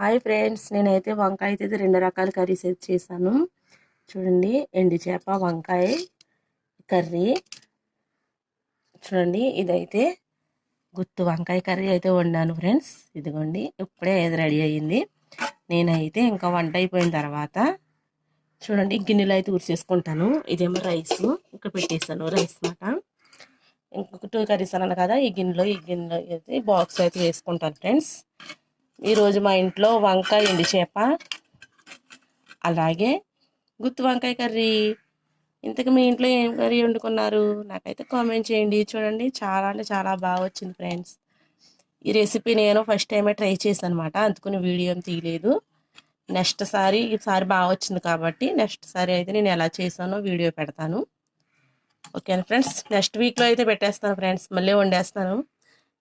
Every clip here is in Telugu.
హాయ్ ఫ్రెండ్స్ నేనైతే వంకాయ అయితే రెండు రకాల కర్రీస్ అయితే చేశాను. చూడండి ఎండి చేప వంకాయ కర్రీ. చూడండి ఇదైతే గుత్తు వంకాయ కర్రీ అయితే వండాను ఫ్రెండ్స్. ఇదిగోండి ఇప్పుడే ఇది రెడీ అయ్యింది. నేనైతే ఇంకా వంట అయిపోయిన తర్వాత చూడండి గిన్నెలో అయితే ఊరిసేసుకుంటాను ఇదేమో రైస్ ఇక్కడ పెట్టేసాను రైస్ మాట ఇంకొక టూ కర్రీస్ అన్నాను కదా ఈ గిన్నెలో ఈ గిన్నెలో అయితే బాక్స్ అయితే వేసుకుంటాను ఫ్రెండ్స్. ఈరోజు మా ఇంట్లో వంకాయ ఎండి చేప. అలాగే గుత్తి వంకాయ కర్రీ. ఇంతకు మీ ఇంట్లో ఏం కర్రీ వండుకున్నారు? నాకైతే కామెంట్ చేయండి. చూడండి చాలా అంటే చాలా బాగా వచ్చింది ఫ్రెండ్స్. ఈ రెసిపీ నేను ఫస్ట్ టైమే ట్రై చేశాను అనమాట అందుకుని వీడియో తీయలేదు. నెక్స్ట్ సారి ఈసారి బాగా వచ్చింది కాబట్టి నెక్స్ట్ సారి అయితే నేను ఎలా చేశానో వీడియో పెడతాను. ఓకేనా ఫ్రెండ్స్? నెక్స్ట్ వీక్లో అయితే పెట్టేస్తాను ఫ్రెండ్స్. మళ్ళీ వండేస్తాను.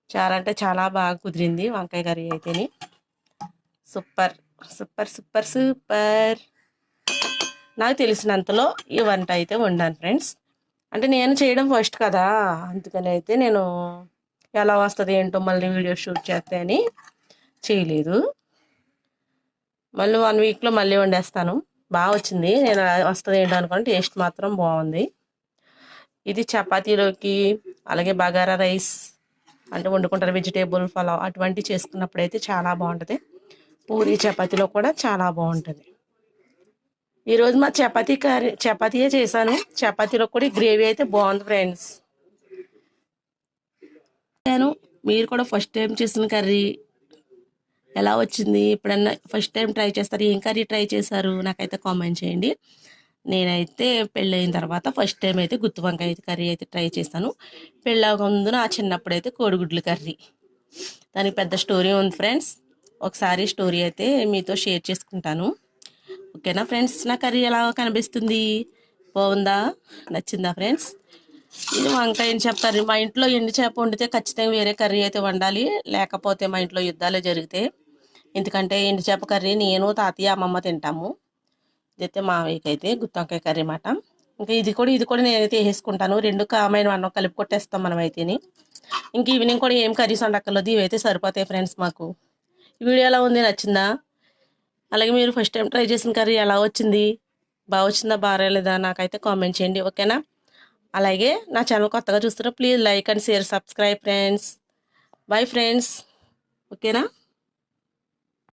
చాలా అంటే చాలా బాగా కుదిరింది వంకాయ curry అయితేని. Super super super super. నాకు తెలిసినంతలో ఈ వంట అయితే వండాను ఫ్రెండ్స్. అంటే నేను చేయడం ఫస్ట్ కదా అందుకని అయితే నేను ఎలా వస్తుంది ఏంటో మళ్ళీ వీడియో షూట్ చేస్తే అని చేయలేదు. మళ్ళీ వన్ వీక్లో మళ్ళీ వండేస్తాను. బాగా వచ్చింది. నేను వస్తుంది ఏంటో అనుకోండి టేస్ట్ మాత్రం బాగుంది. ఇది చపాతీలోకి అలాగే బగారా రైస్ అంటే వండుకుంటారు వెజిటేబుల్ పలావ్ అటువంటి చేసుకున్నప్పుడు అయితే చాలా బాగుంటుంది. పూరి చపాతీలో కూడా చాలా బాగుంటుంది. ఈరోజు మా చపాతీ కర్రీ చపాతీయే చేశాను. చపాతీలో కూడా గ్రేవీ అయితే బాగుంది ఫ్రెండ్స్. నేను మీరు కూడా ఫస్ట్ టైం చేసిన కర్రీ ఎలా వచ్చింది? ఎప్పుడన్నా ఫస్ట్ టైం ట్రై చేస్తారు? ఏం కర్రీ ట్రై చేశారు? నాకైతే కామెంట్ చేయండి. నేనైతే పెళ్ళైన తర్వాత ఫస్ట్ టైం అయితే గుత్తి వంకాయ కర్రీ అయితే ట్రై చేశాను. పెళ్ళక ముందు నా చిన్నప్పుడు అయితే కోడిగుడ్లు కర్రీ. దానికి పెద్ద స్టోరీ ఉంది ఫ్రెండ్స్. ఒకసారి స్టోరీ అయితే మీతో షేర్ చేసుకుంటాను. ఓకేనా ఫ్రెండ్స్? నా కర్రీ ఎలా కనిపిస్తుంది? బాగుందా? నచ్చిందా ఫ్రెండ్స్? ఇది వంకాయ ఏం చెప్తారు మా ఇంట్లో ఎండు చేప వండితే ఖచ్చితంగా వేరే కర్రీ అయితే వండాలి. లేకపోతే మా ఇంట్లో యుద్ధాలే జరిగితే. ఎందుకంటే ఎండు చేప కర్రీ నేను తాతయ్య అమ్మమ్మ తింటాము. ఇదైతే మావయ్యకైతే అయితే గుత్తొంకాయ కర్రీ మాట ఇంకా ఇది కూడా ఇది కూడా నేనైతే వేసుకుంటాను రెండు కామైన అన్నం కలిపి కొట్టేస్తాం మనం అయితేని ఇంక ఈవినింగ్ కూడా ఏం కర్రీస్ వండక్కర్లేదు. ఇవైతే సరిపోతాయి ఫ్రెండ్స్ మాకు. వీడియో ఎలా ఉంది? నచ్చిందా? అలాగే మీరు ఫస్ట్ టైం ట్రై చేసిన కర్రీ ఎలా వచ్చింది? బాగా వచ్చిందా? బాగాలేదా నాకైతే కామెంట్ చేయండి ఓకేనా? అలాగే నా ఛానల్ కొత్తగా చూస్తున్నా please like and share subscribe friends bye friends ఓకేనా?